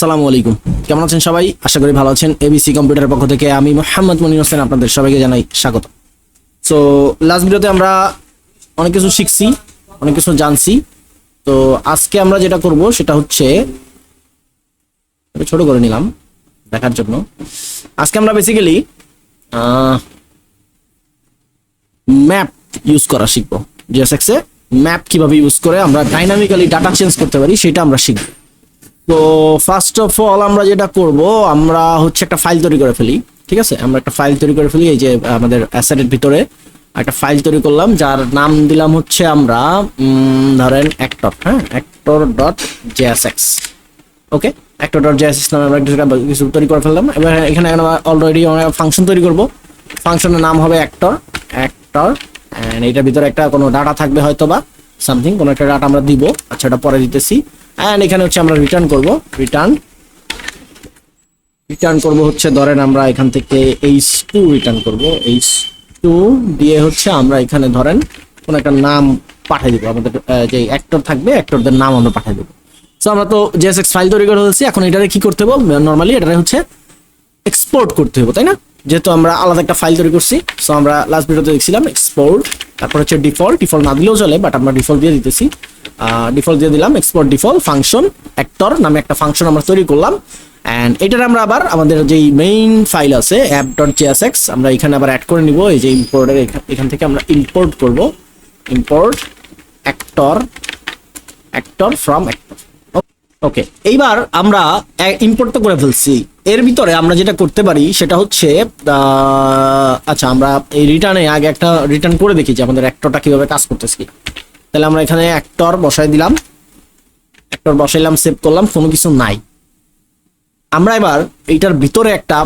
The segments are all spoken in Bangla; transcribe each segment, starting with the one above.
আসসালামু আলাইকুম। কেমন আছেন সবাই? আশা করি ভালো আছেন। এবিসি কম্পিউটারের পক্ষ থেকে আমি মোহাম্মদ মনির হোসেন আপনাদের সবাইকে জানাই স্বাগত। সো লাস্ট ভিডিওতে আমরা অনেক কিছু শিখছি, অনেক কিছু জানছি। তো আজকে আমরা যেটা করব সেটা হচ্ছে ছোট করে নিলাম দেখার জন্য। আজকে আমরা বেসিক্যালি ম্যাপ ইউজ করা শিখব। জিএসএক্স ম্যাপ কীভাবে ইউজ করে আমরা ডাইনামিক্যালি ডাটা চেঞ্জ করতে পারি, সেটা আমরা শিখব। তো ফার্স্ট অফ অল আমরা যেটা করব, আমরা হচ্ছে একটা ফাইল তৈরি করে ফেলি, ঠিক আছে? আমরা একটা ফাইল তৈরি করে ফেলি, এই যে আমাদের অ্যাসেটের ভিতরে। একটা ফাইল তৈরি করলাম, যার নাম দিলাম হচ্ছে আমরা ধরেন অ্যাক্টর হ্যাঁ? Actor dot JSX okay actor dot JSX নামে আমরা কিছু কিছু তৈরি করে ফেললাম। এবার এখানে আমরা অলরেডি আমরা ফাংশন তৈরি করব। ফাংশনের নাম হবে অ্যাক্টর অ্যাক্টর অ্যান্ড এটার ভিতরে একটা কোনো ডাটা থাকবে হয়তো বা সামথিং কোনো একটা ডাটা আমরা দিব। আচ্ছা এটা পরে দিতেছি। অ্যান্ড এখানে হচ্ছে আমরা রিটার্ন করব রিটার্ন রিটার্ন করব হচ্ছে, ধরেন আমরা এখান থেকে এইচ টু রিটার্ন করব। এইচ টু দিয়ে হচ্ছে আমরা এখানে ধরেন কোন একটা নাম পাঠিয়ে দিব। আমাদের যে অ্যাক্টর থাকবে অ্যাক্টরদের নাম আমরা পাঠিয়ে দেবো। সো আমরা তো জেএসএক্স ফাইল তৈরি করে ফেলছি, এখন এটারে কি করতে হবে? নর্মালি এটারে হচ্ছে এক্সপোর্ট করতে হবে, তাই না? যেহেতু আমরা আলাদা একটা ফাইল তৈরি করছি সো আমরা লাস্ট ভিডিওতে দেখছিলাম এক্সপোর্ট তারপর হচ্ছে ডিফল্ট ডিফল্ট না দিলেও চলে বাট আমরা ডিফল্ট দিয়ে দিতেছি। ডিফল্ট দিয়ে দিলাম এক্সপোর্ট ডিফল্ট ফাংশন অ্যাক্টর নামে একটা ফাংশন আমরা তৈরি করলাম। অ্যান্ড এটার আমরা আবার আমাদের যেই মেইন ফাইল আছে অ্যাপ ডট জিএসএক্স আমরা এখানে আবার অ্যাড করে নিব, এই যে ইম্পোর্টের এখান থেকে আমরা ইম্পোর্ট করব। Import actor actor from actor okay এইবার আমরা ইম্পোর্ট তো করে ফেলছি। এর ভিতরে আমরা যেটা করতে পারি, সেটা হচ্ছে আচ্ছা আমরা এই রিটার্নে আগে একটা রিটার্ন করে দেখি যে আমাদের অ্যাক্টরটা কীভাবে কাজ করতেছি তাহলে আমরা এখানে অ্যাক্টর বসাই দিলাম। অ্যাক্টর বসাইলাম সেভ করলাম, কোনো কিছু নাই। আমরা এবার এইটার ভিতরে একটা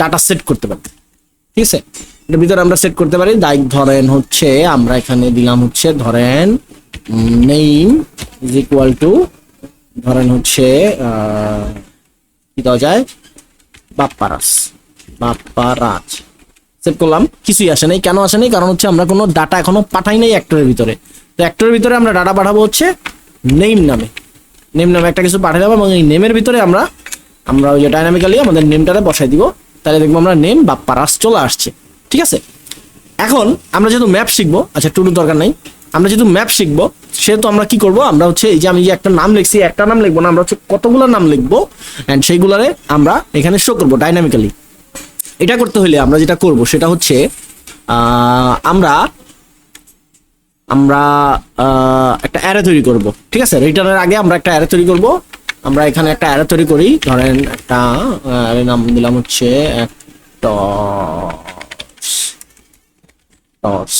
ডাটা সেট করতে পারি। ঠিক আছে? এটার ভিতরে আমরা সেট করতে পারি লাইক ধরেন হচ্ছে, আমরা এখানে দিলাম হচ্ছে, ধরেন নেইম ইজ ইকুয়াল টু ধরেন হচ্ছে কি দেওয়া যায়? বাপ্পারাস বাপ্পারাজ। সেট করলাম। কিছুই আসে নাই। কেন আসে নাই? কারণ হচ্ছে আমরা কোনো ডাটা এখনও পাঠাই নাই অ্যাক্টরের ভিতরে। তো অ্যাক্টরের ভিতরে আমরা ডাটা পাঠাবো হচ্ছে নেম নামে। নেম নামে একটা কিছু পাঠিয়ে দেবো এবং এই নেমের ভিতরে আমরা আমরা ওই যে ডাইনামিক্যালি আমাদের নেমটাতে বসাই দিব। তাহলে দেখব আমরা নেম বাপ্পারাস চলে আসছে। ঠিক আছে? এখন আমরা যেহেতু ম্যাপ শিখব আচ্ছা টুটু দরকার নাই। আমরা যেহেতু ম্যাপ শিখব, সেহেতু আমরা কি করব? আমরা হচ্ছে এই যে আমি যে একটা নাম লিখছি একটা নাম লিখব না, আমরা হচ্ছে কতগুলো নাম লিখব? অ্যান্ড সেইগুলারে আমরা এখানে শো করব ডাইনামিক্যালি এটা করতে হলে আমরা যেটা করব, সেটা হচ্ছে আমরা আমরা একটা অ্যারে তৈরি করব। ঠিক আছে? রিটার্নের আগে আমরা একটা অ্যারে তৈরি করব। আমরা এখানে একটা অ্যারে তৈরি করি। ধরেন একটা অ্যারে নাম দিলাম হচ্ছে টস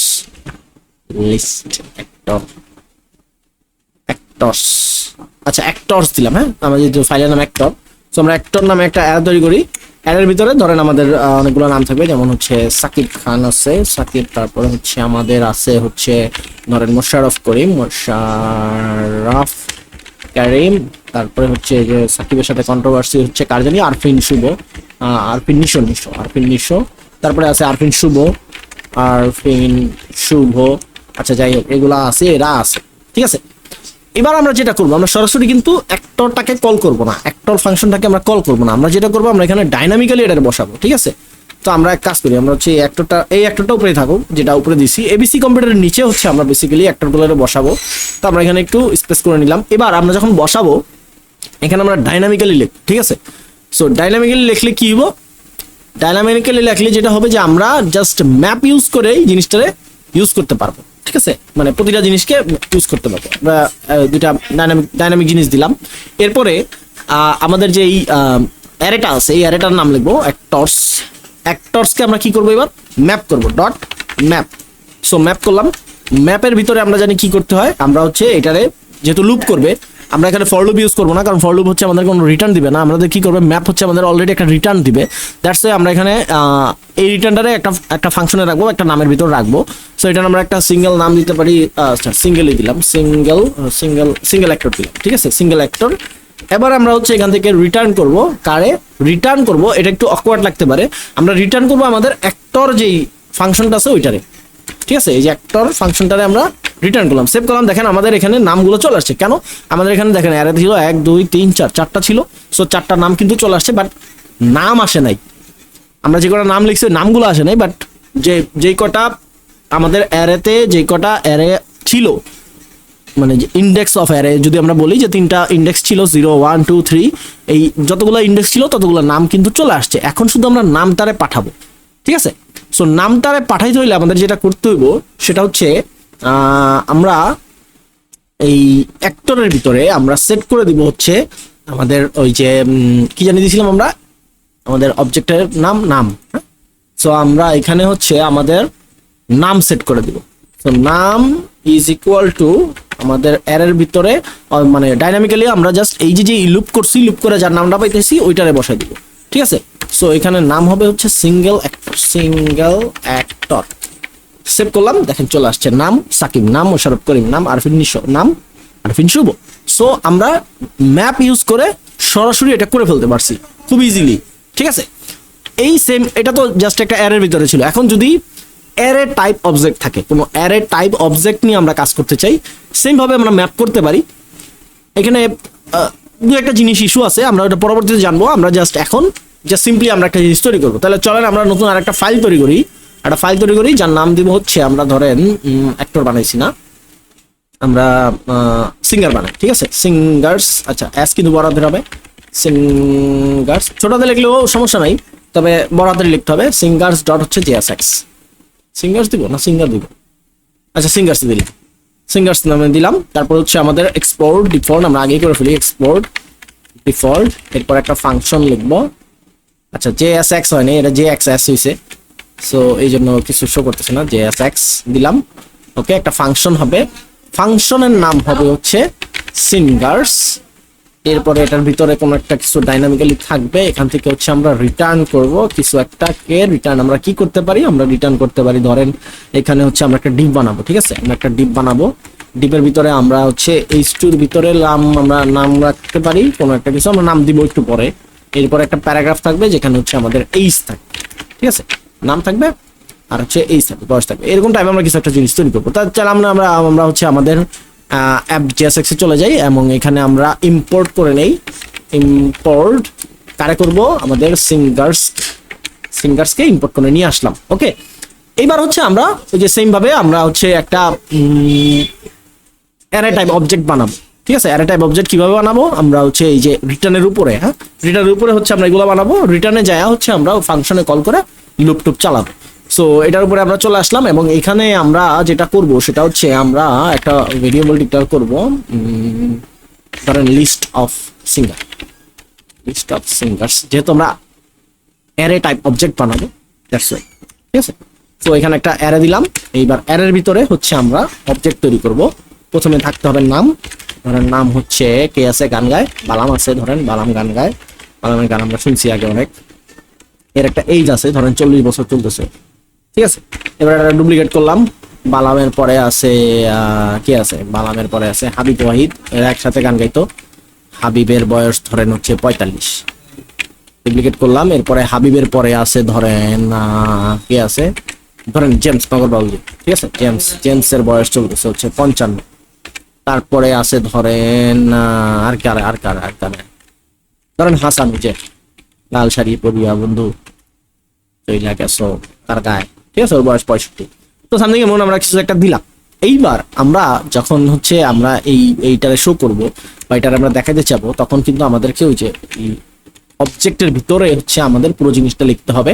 লিস্ট অ্যাক্টর অ্যাক্টরস আচ্ছা অ্যাক্টরস দিলাম হ্যাঁ? আমরা যেহেতু ফাইলের নাম অ্যাক্টর তো আমরা অ্যাক্টর নামে একটা অ্যাড তৈরি করি। অ্যাডের ভিতরে ধরেন আমাদের অনেকগুলো নাম থাকবে, যেমন হচ্ছে সাকিব খান আছে, সাকিব, তারপরে হচ্ছে আমাদের আছে হচ্ছে, ধরেন মোশারফ করিম মোশারফ কারিম, তারপরে হচ্ছে যে সাকিবের সাথে কন্ট্রোভার্সি হচ্ছে কার জানি? আরফিন শুভ আরফিন নিশো নিশো, আরফিন নিশো। তারপরে আছে আরফিন শুভ আরফিন শুভ আচ্ছা যাই হোক, এগুলা আছে, এরা আছে, ঠিক আছে? এবার আমরা যেটা করব, আমরা সরাসরি কিন্তু অ্যাক্টরটাকে কল করব না অ্যাক্টর ফাংশনটাকে আমরা কল করব না। আমরা যেটা করব, আমরা এখানে ডাইনামিক্যালি এটা বসাবো, ঠিক আছে? তো আমরা এক কাজ করি, আমরা হচ্ছে এই অ্যাক্টরটা এই অ্যাক্টরটা উপরে থাকুক, যেটা উপরে দিছি। এবিসি কম্পিউটারের নিচে হচ্ছে আমরা বেসিক্যালি অ্যাক্টরগুলো বসাবো। তো আমরা এখানে একটু স্পেস করে নিলাম। এবার আমরা যখন বসাবো, এখানে আমরা ডাইনামিক্যালি লিখ ঠিক আছে? সো ডাইনামিক্যালি লিখলে কি হব ডাইনামিক্যালি লিখলে যেটা হবে যে আমরা জাস্ট ম্যাপ ইউজ করে এই জিনিসটারে ইউজ করতে পারব। ঠিক আছে? মানে প্রতিটা জিনিসকে ইউজ করতে পারব। আমরা দুইটা ডাইনামিক ডাইনামিক জিনিস দিলাম। এরপরে আমাদের যে এই অ্যারেটা আছে, এই অ্যারেটার নাম লিখব অ্যাক্টর্স অ্যাক্টর্সকে আমরা কি করব এবার? ম্যাপ করব ডট ম্যাপ সো ম্যাপ করলাম। ম্যাপের ভিতরে আমরা জানি কি করতে হয়? আমরা হচ্ছে এটারে যেহেতু লুপ করবে আমরা এখানে ফর ইউজ করব না, কারণ ফর হচ্ছে আমাদের কোনো রিটার্ন দিবে না। আমাদের কি করবে? ম্যাপ হচ্ছে আমাদের অলরেডি একটা রিটার্ন দিবে। দ্যাটস আমরা এখানে এই রিটার্নটারে একটা একটা ফাংশনে রাখব, একটা নামের ভিতর রাখব। সো এটা আমরা একটা সিঙ্গেল নাম দিতে পারি সিঙ্গেলই দিলাম। সিঙ্গেল সিঙ্গেল সিঙ্গেল অ্যাক্টর দিলাম, ঠিক আছে? সিঙ্গেল অ্যাক্টর এবার আমরা হচ্ছে এখান থেকে রিটার্ন করব। কারে? রিটার্ন করব, এটা একটু অকওয়ার্ড লাগতে পারে। আমরা রিটার্ন করব আমাদের অ্যাক্টর যেই ফাংশনটা আছে ওইটারে। ঠিক আছে, এই যে অ্যাক্টর ফাংশনটারে আমরা রিটার্ন করলাম। সেভ করলাম, দেখেন আমাদের এখানে নামগুলো চলে আসছে। কেন? আমাদের এখানে দেখেন অ্যারে ছিল এক, দুই, তিন, চার, চারটা ছিল। সো চারটা নাম কিন্তু চলে আসছে বাট নাম আসে নাই। আমরা যে কটা নাম লিখছি নামগুলো আসে নাই বাট যে, যেই কটা আমাদের অ্যারেতে যে কটা অ্যারে ছিল মানে যে ইন্ডেক্স অফ অ্যারে যদি আমরা বলি যে তিনটা ইন্ডেক্স ছিল জিরো ওয়ান টু থ্রি এই যতগুলো ইন্ডেক্স ছিল, ততগুলো নাম কিন্তু চলে আসছে। এখন শুধু আমরা নামটারে পাঠাবো। ঠিক আছে? সো নামটারে পাঠাইতে হইলে আমাদের যেটা করতে হইব, সেটা হচ্ছে আমরা এই অ্যাক্টরের ভিতরে আমরা সেট করে দিব হচ্ছে আমাদের ওই যে কি জানি দিয়েছিলাম আমরা? আমাদের অবজেক্টের নাম নাম সো আমরা এখানে হচ্ছে আমাদের নাম সেট করে দিব। তো নাম ইজ ইকুয়াল টু আমাদের অ্যারের ভিতরে মানে ডাইনামিক্যালি আমরা জাস্ট এই যে যে লুপ করছি লুপ করে যার নামটা পাইতেছি, ওইটারে বসাই দিব। ঠিক আছে? সো এখানে নাম হবে হচ্ছে সিঙ্গেল সিঙ্গেল অ্যাক্টর সেভ করলাম, দেখেন চলে আসছে নাম, সাকিব নাম মোশারফ করিম নাম, আরফিন নিশো, নাম, আরফিন শুভ। সো আমরা ম্যাপ ইউজ করে সরাসরি এটা করে ফেলতে পারছি, খুব ইজিলি ঠিক আছে? এই সেম এটা তো জাস্ট একটা অ্যারের ভিতরে ছিল। এখন যদি অ্যারে টাইপ অবজেক্ট থাকে, কোনো অ্যারে টাইপ অবজেক্ট নিয়ে আমরা কাজ করতে চাই সেম ভাবে আমরা ম্যাপ করতে পারি। এখানে দু একটা জিনিস ইস্যু আছে, আমরা ওটা পরবর্তীতে জানব। আমরা জাস্ট এখন জাস্ট সিম্পলি আমরা একটা জিনিস তৈরি করব। তাহলে চলেন আমরা নতুন আর একটা ফাইল তৈরি করি। একটা ফাইল তৈরি করি, যার নাম দিব হচ্ছে আমরা ধরেন অ্যাক্টর বানাইছি না। আমরা সিঙ্গার বানাই, ঠিক আছে? সিঙ্গার্স আচ্ছা অ্যাস কিন্তু বড় হাতের হবে। সিঙ্গার্স ছোট হাতে লিখলেও সমস্যা নাই, তবে বড় হাতের লিখতে হবে। সিঙ্গার্স ডট হচ্ছে জিএসএক্স সিঙ্গার্স দিব না সিঙ্গার দিব? আচ্ছা সিঙ্গার্স দিলাম। সিঙ্গার্স নামে দিলাম। তারপর হচ্ছে আমাদের এক্সপোর্ট ডিফল্ট আমরা আগেই করে ফেলি এক্সপোর্ট ডিফল্ট এরপর একটা ফাংশন লিখব। আচ্ছা জে এস এক্স হয়নি এটা জে এক্স এস হয়েছে সো এই জন্য কিছু শো করতেছে না জে এস এক্স দিলাম। ওকে একটা ফাংশন হবে। ফাংশনের নাম হবে হচ্ছে সিঙ্গার্স এরপরে এটার ভিতরে কোনো একটা কিছু ডাইনামিক্যালি থাকবে। এখান থেকে হচ্ছে আমরা রিটার্ন করব। কিছু একটা কে রিটার্ন আমরা কি করতে পারি? আমরা রিটার্ন করতে পারি, ধরেন এখানে হচ্ছে আমরা একটা ডিপ বানাবো, ঠিক আছে? আমরা একটা ডিপ বানাবো। ডিপের ভিতরে আমরা হচ্ছে এইচ টুর ভিতরে নাম, আমরা নাম রাখতে পারি, কোনো একটা কিছু, আমরা নাম দিব একটু পরে। এরপর একটা প্যারাগ্রাফ থাকবে যেখানে হচ্ছে আমাদের এইচ থাকবে, ঠিক আছে? নাম থাকবে আর হচ্ছে এইচ থাকবে, বয়স থাকবে। এরকম টাইপে আমরা কিছু একটা জিনিস তৈরি করব। তার চাইলে আমরা আমরা আমরা হচ্ছে আমাদের অ্যাপ জিএসএক্সে চলে যাই এবং এখানে আমরা ইম্পোর্ট করে নেই। ইম্পোর্ট কারে করব? আমাদের সিঙ্গার্স সিঙ্গার্সকে ইম্পোর্ট করে নিয়ে আসলাম ওকে এইবার হচ্ছে আমরা ওই যে সেমভাবে আমরা হচ্ছে একটা অ্যারে টাইপ অবজেক্ট বানাবো। ঠিক আছে অ্যারে টাইপ অবজেক্ট কীভাবে বানাবো? আমরা হচ্ছে এই যে রিটার্নের উপরে হ্যাঁ? রিটার্নের উপরে হচ্ছে আমরা এগুলো বানাবো। রিটার্নে যায় হচ্ছে আমরা ফাংশনে কল করে লুপ টুপ চালাবো। সো এটার উপরে আমরা চলে আসলাম এবং এখানে আমরা যেটা করব, সেটা হচ্ছে আমরা একটা ভেরিয়েবল ডিক্লেয়ার করব। ধরেন list of singer list of singers যেহেতু আমরা অ্যারে টাইপ অবজেক্ট বানাবো দ্যাটস ওয়াই ঠিক আছে? তো এখানে একটা অ্যারে দিলাম। এইবার অ্যারের ভিতরে হচ্ছে আমরা অবজেক্ট তৈরি করব। প্রথমে থাকতে হবে নাম। ধরেন নাম হচ্ছে কে আছে গান গায়? বালাম আছে, ধরেন বালাম গান গায়। বালামের গান আমরা শুনছি আগে অনেক। এর একটা এইজ আছে, ধরেন চল্লিশ বছর চলতেছে। ঠিক আছে? এবার একটা ডুপ্লিকেট করলাম। বালামের পরে আছে কে আছে? বালামের পরে আছে হাবিব ওয়াহিদ। এরা একসাথে গান গাইতো। হাবিবের বয়স ধরেন হচ্ছে পঁয়তাল্লিশ। ডুপ্লিকেট করলাম। এরপরে হাবিবের পরে আছে, ধরেন কে আছে? ধরেন জেমস নগরবাবুজি ঠিক আছে? জেমস, জেমসের বয়স চলতেছে হচ্ছে পঞ্চান্ন। তারপরে আছে ধরেন আর কারে আর কারে আর কারে? ধরেন হাসান যে লাল শাড়ি পরিয়া বন্ধু, চইলা গেছো তার গায়ে। ঠিক আছে, ওর বয়স পঁয়ষট্টি। তো সামনে এমন আমরা কিছু একটা দিলাম। এইবার আমরা যখন হচ্ছে আমরা এই, এইটারে শো করব বা এটারে আমরা দেখাতে চাবো, তখন কিন্তু আমাদেরকে ওই যে অবজেক্টের ভিতরে হচ্ছে আমাদের পুরো জিনিসটা লিখতে হবে।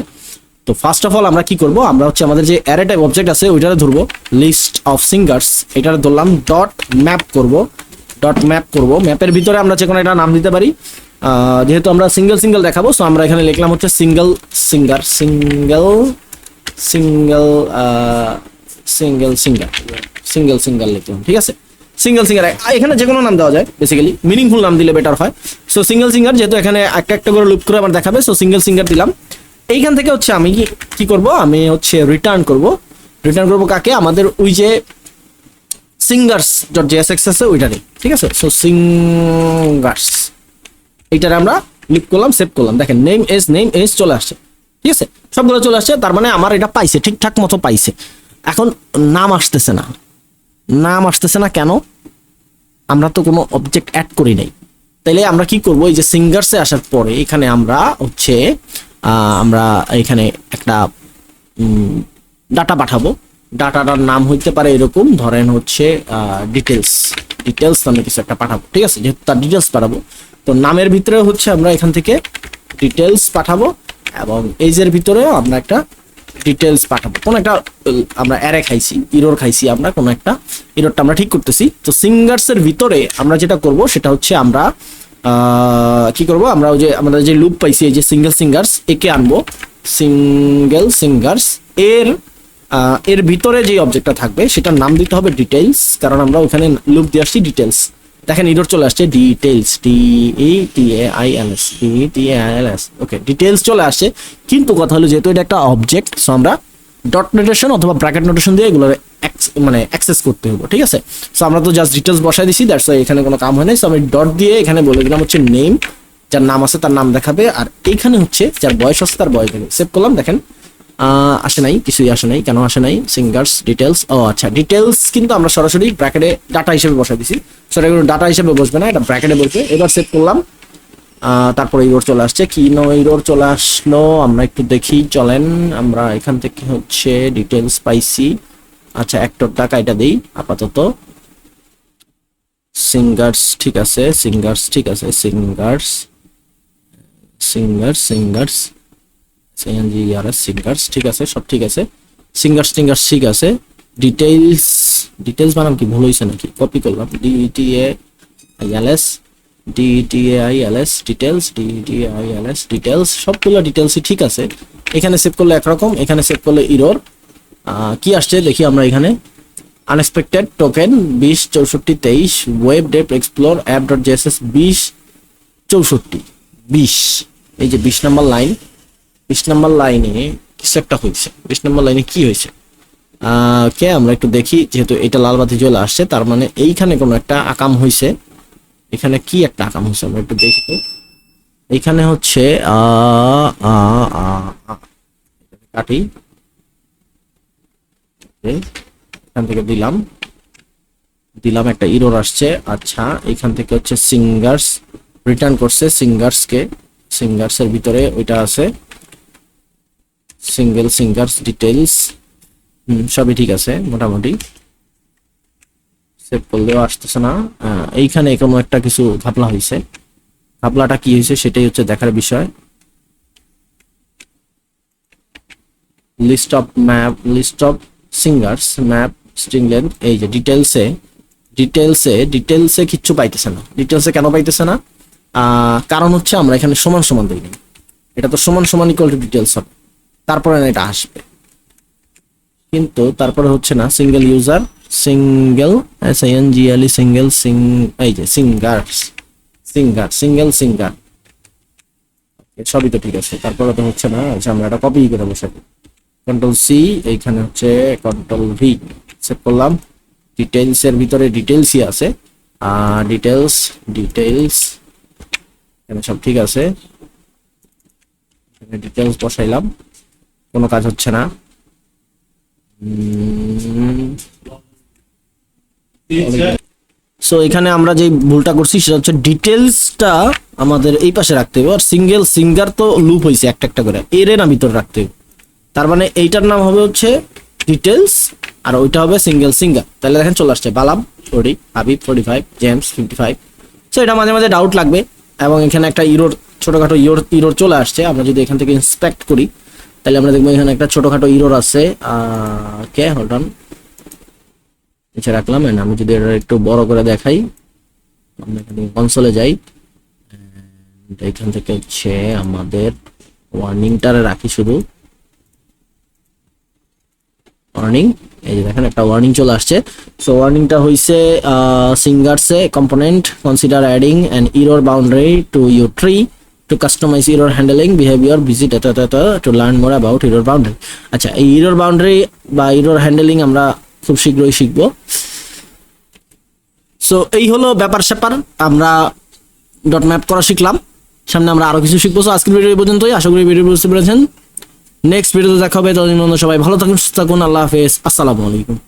তো ফার্স্ট অফ অল আমরা কি করব? আমরা হচ্ছে আমাদের যে অ্যারে টাইপ অবজেক্ট আছে, ওইটারে ধরবো। লিস্ট অফ সিঙ্গার্স এটারে ধরলাম ডট ম্যাপ করব। ডট ম্যাপ করব। ম্যাপের ভিতরে আমরা যে কোনো একটা নাম দিতে পারি। যেহেতু আমরা সিঙ্গেল সিঙ্গেল দেখাবো সো আমরা এখানে লিখলাম হচ্ছে single singer single single single singer single singer লিখলাম, ঠিক আছে? সিঙ্গেল সিঙ্গার এখানে যে কোনো নাম দেওয়া যায় বেসিক্যালি মিনিংফুল নাম দিলে বেটার হয়। সো সিঙ্গেল সিঙ্গার যেহেতু এখানে একটা একটা করে লুপ করে আমার দেখাবে সো সিঙ্গেল সিঙ্গার দিলাম। এইখান থেকে হচ্ছে আমি কি করব? আমি হচ্ছে রিটার্ন করব। রিটার্ন করব কাকে? আমাদের ওই যে সিঙ্গার্স ডট জেএসএক্স আছে ওইটারই ঠিক আছে? সো সিঙ্গার্স এইটারে আমরা ক্লিক করলাম সেভ করলাম। দেখেন নেম এস নেম এস চলে আসছে, ঠিক আছে? সবগুলো চলে আসছে, তার মানে আমার এটা পাইছে, ঠিকঠাক মতো পাইছে। এখন নাম আসতেছে না। নাম আসতেছে না কেন? আমরা তো কোনো অবজেক্ট অ্যাড করি নাই। তাইলে আমরা কি করব? এই যে সিঙ্গার্সে আসার পরে এখানে আমরা হচ্ছে আমরা এখানে একটা ডাটা পাঠাবো। ডাটাটার নাম হইতে পারে এরকম, ধরেন হচ্ছে ডিটেলস ডিটেলস নামে কিছু একটা পাঠাবো, ঠিক আছে? যেহেতু তার ডিটেলস পাঠাবো। তো নামের ভিতরে হচ্ছে আমরা এখান থেকে ডিটেলস পাঠাবো এবং এইজের ভিতরেও আমরা একটা ডিটেলস পাঠাবো। কোনো একটা আমরা অ্যারে খাইছি ইরোর খাইছি আমরা, কোনো একটা ইরোরটা আমরা ঠিক করতেছি। তো সিঙ্গার্সের ভিতরে আমরা যেটা করব, সেটা হচ্ছে আমরা কি করব? আমরা ওই যে আমরা যে লুপ পাইছি, এই যে সিঙ্গেল সিঙ্গার্স একে আনব। সিঙ্গেল সিঙ্গার্স এর এর ভিতরে যে অবজেক্টটা থাকবে, সেটার নাম দিতে হবে ডিটেলস কারণ আমরা ওখানে লুপ দিয়ে আসছি ডিটেলস দেখেন ইরোর চলে আসছে details D E T A I L S D T A I L S okay details চলে আসছে। কিন্তু কথা হলো, যেহেতু এটা একটা অবজেক্ট সো আমরা ডট নোটেশন অথবা ব্র্যাকেট নোটেশন দিয়ে এগুলো মানে অ্যাক্সেস করতে হবে ঠিক আছে? সো আমরা তো জাস্ট ডিটেলস বসাই দিছি দ্যাটস এখানে কোনো কাম হয় নাই। সো আমি ডট দিয়ে এখানে বলে দিলাম হচ্ছে নেম যার নাম আছে তার নাম দেখাবে, আর এইখানে হচ্ছে যার বয়স আছে তার বয়স দেখাবে। সেভ করলাম, দেখেন আসে নাই, কিছুই আসে নাই, কেন আসে নাই? সিঙ্গার্স ডিটেলস ও আচ্ছা ডিটেলস কিন্তু আমরা সরাসরি ব্র্যাকেটে ডাটা হিসেবে বসাই দিছি। সো এটা ডাটা হিসেবে বসবে না, এটা ব্র্যাকেটে বসবে। এবার সেভ করলাম তারপরে ইরোর চলে আসছে। কি নো ইরোর চলে আসলো, আমরা একটু দেখি, চলেন, আমরা এখান থেকে হচ্ছে ডিটেলস পাইছি। আচ্ছা একটর টাকা এটা দেই, আপাতত। সিঙ্গার্স ঠিক আছে সিঙ্গার্স ঠিক আছে singers singers singers C N G R S singers ঠিক আছে, সব ঠিক আছে। সিঙ্গার্স টিঙ্গার্স ঠিক আছে। ডিটেইলস ডিটেইলস বানাম কি, ভুল হয়েছে নাকি? কপি করলাম DTA ILS DTAILS details DTILS details সবগুলো ডিটেলসই ঠিক আছে। এখানে সেভ করলে একরকম, এখানে সেভ করলে ইরোর কি আসছে দেখি আমরা এখানে। আনএক্সপেক্টেড টোকেন বিশ চৌষট্টি তেইশ web dev explore app dot JSS বিশ চৌষট্টি, বিশ। এই যে বিশ নাম্বার লাইন বিশ নাম্বার লাইনে কিছু একটা হয়েছে। বিশ নাম্বার লাইনে কি হয়েছে? কে আমরা একটু দেখি, যেহেতু এটা লাল বাতি চলে আসছে, তার মানে এইখানে কোনো একটা আকাম হয়েছে। এখানে কি একটা আকাম হয়েছে আমরা একটু দেখি। তো এইখানে হচ্ছে। কাটি। এখান থেকে দিলাম। দিলাম একটা ইরোর আসছে। আচ্ছা এখান থেকে হচ্ছে সিঙ্গার্স, রিটার্ন করছে সিঙ্গার্সকে। সিঙ্গার্স এর ভিতরে ওইটা আছে। সিঙ্গেল সিঙ্গার্স ডিটেলস সবই ঠিক আছে, মোটামুটি। সেভ করলেও আসতেছে না। এইখানে কোনো একটা কিছু ঘাপলা হয়েছে ঘাপলাটা কি হয়েছে সেটাই হচ্ছে দেখার বিষয়। List of map list of singers map string length এই যে ডিটেলসে ডিটেলসে ডিটেলসে কিচ্ছু পাইতেছে না। ডিটেলসে কেন পাইতেছে না? কারণ হচ্ছে আমরা এখানে সমান সমান দিইনি। এটা তো সমান সমান ইকুয়াল টু ডিটেলস তারপরে না এটা আসবে। কিন্তু তারপরে হচ্ছে না single user single S I N G L E single sing এই যে সিঙ্গার্স সিঙ্গার সিঙ্গেল সিঙ্গার সবই তো ঠিক আছে। তারপরে তো হচ্ছে না আচ্ছা আমরা এটা কপি করে বসে। কন্ট্রোল সি এইখানে হচ্ছে কন্ট্রোল ভি সেভ করলাম। ডিটেলস এর ভিতরে ডিটেলসই আছে। ডিটেলস ডিটেলস এখানে সব ঠিক আছে। ডিটেলস বসাইলাম। কোনো কাজ হচ্ছে না। সো এখানে আমরা যে ভুলটা করছি, সেটা হচ্ছে ডিটেলসটা আমাদের এই পাশে রাখতে হবে। আর সিঙ্গেল সিঙ্গার তো লুপ হয়েছে একটা একটা করে। এর না ভিতরে রাখতে হবে। তার মানে এইটার নাম হবে হচ্ছে ডিটেলস আর ওইটা হবে সিঙ্গেল সিঙ্গার তাহলে দেখেন চলে আসছে, Balam forty Habib forty five James fifty five so এটা মাঝে মাঝে ডাউট লাগবে, এবং এখানে একটা ইরোর ছোটখাটো ইরোর ইরোর চলে আসছে। আমরা যদি এখান থেকে ইন্সপেক্ট করি, তাহলে আমরা দেখব এখানে একটা ছোটখাটো ইরোর আছে। কে হোল্ড অন নিচে রাখলাম, and আমি যদি এটা একটু বড় করে দেখাই, আমরা এখানে কনসোলে যাই এখান থেকে হচ্ছে আমাদের ওয়ার্নিংটারে রাখি শুধু। ওয়ার্নিং এই যে দেখেন একটা ওয়ার্নিং চলে আসছে। সো ওয়ার্নিংটা হইছে সিঙ্গারসে component consider adding an error boundary to your tree to customize error handling behaviour visit to learn more about error boundary আচ্ছা এই ইরোর বাউন্ডারি বা ইরোর হ্যান্ডেলিং আমরা খুব শীঘ্রই শিখব। সো এই হলো ব্যাপার স্যাপার। আমরা ডট ম্যাপ করা শিখলাম। সামনে আমরা আরও কিছু শিখব। সো আজকের ভিডিও পর্যন্তই। আশা করি ভিডিও বুঝতে পেরেছেন। নেক্সট ভিডিওতে দেখা হবে। ততদিন সবাই ভালো থাকুন, সুস্থ থাকুন। আল্লাহ হাফেজ। আসসালামু আলাইকুম।